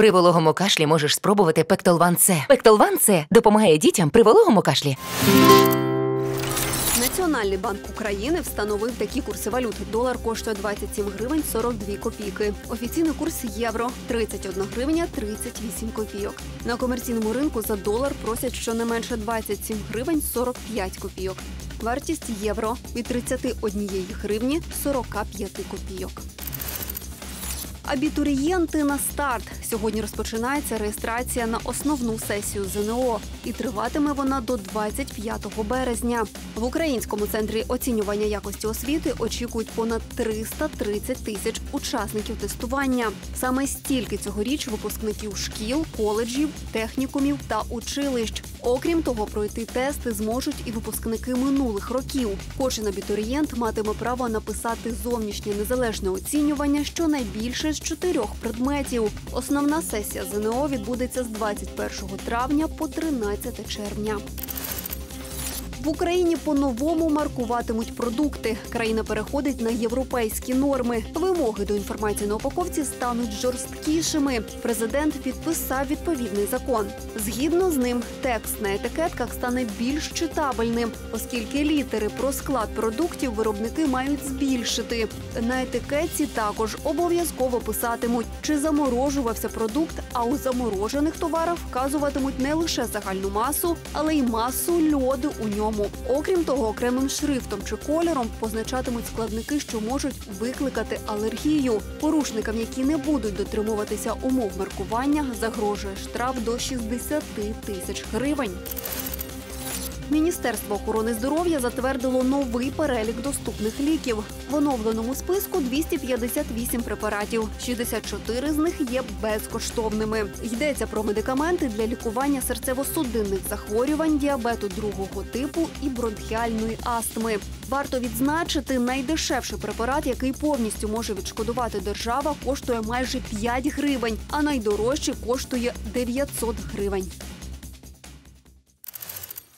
При вологому кашлі можеш спробувати Пектолван С. Пектолван С допомагає дітям при вологому кашлі. Національний банк України встановив такі курси валют. Долар коштує 27 гривень 42 копійки. Офіційний курс євро 31 гривня 38 копійок. На комерційному ринку за долар просять щонайменше 27 гривень 45 копійок. Вартість євро від 31 гривні 45 копійок. Абітурієнти на старт. Сьогодні розпочинається реєстрація на основну сесію ЗНО і триватиме вона до 25 березня. В українському центрі оцінювання якості освіти очікують понад 330 тисяч учасників тестування. Саме стільки цьогоріч випускників шкіл, коледжів, технікумів та училищ. Окрім того, пройти тести зможуть і випускники минулих років. Кожен абітурієнт матиме право написати зовнішнє незалежне оцінювання щонайбільше чотирьох предметів. Основна сесія ЗНО відбудеться з 21 травня по 13 червня. Україні по-новому маркуватимуть продукти. Країна переходить на європейські норми. Вимоги до інформації на упаковці стануть жорсткішими. Президент підписав відповідний закон. Згідно з ним, текст на етикетках стане більш читабельним, оскільки літери про склад продуктів виробники мають збільшити. На етикетці також обов'язково писатимуть, чи заморожувався продукт, а у заморожених товарах вказуватимуть не лише загальну масу, але й масу льоду у ньому. Окрім того, окремим шрифтом чи кольором позначатимуть складники, що можуть викликати алергію. Порушникам, які не будуть дотримуватися умов маркування, загрожує штраф до 60 тисяч гривень. Міністерство охорони здоров'я затвердило новий перелік доступних ліків. В оновленому списку 258 препаратів. 64 з них є безкоштовними. Йдеться про медикаменти для лікування серцево-судинних захворювань, діабету другого типу і бронхіальної астми. Варто відзначити, найдешевший препарат, який повністю може відшкодувати держава, коштує майже 5 гривень, а найдорожчий коштує 900 гривень.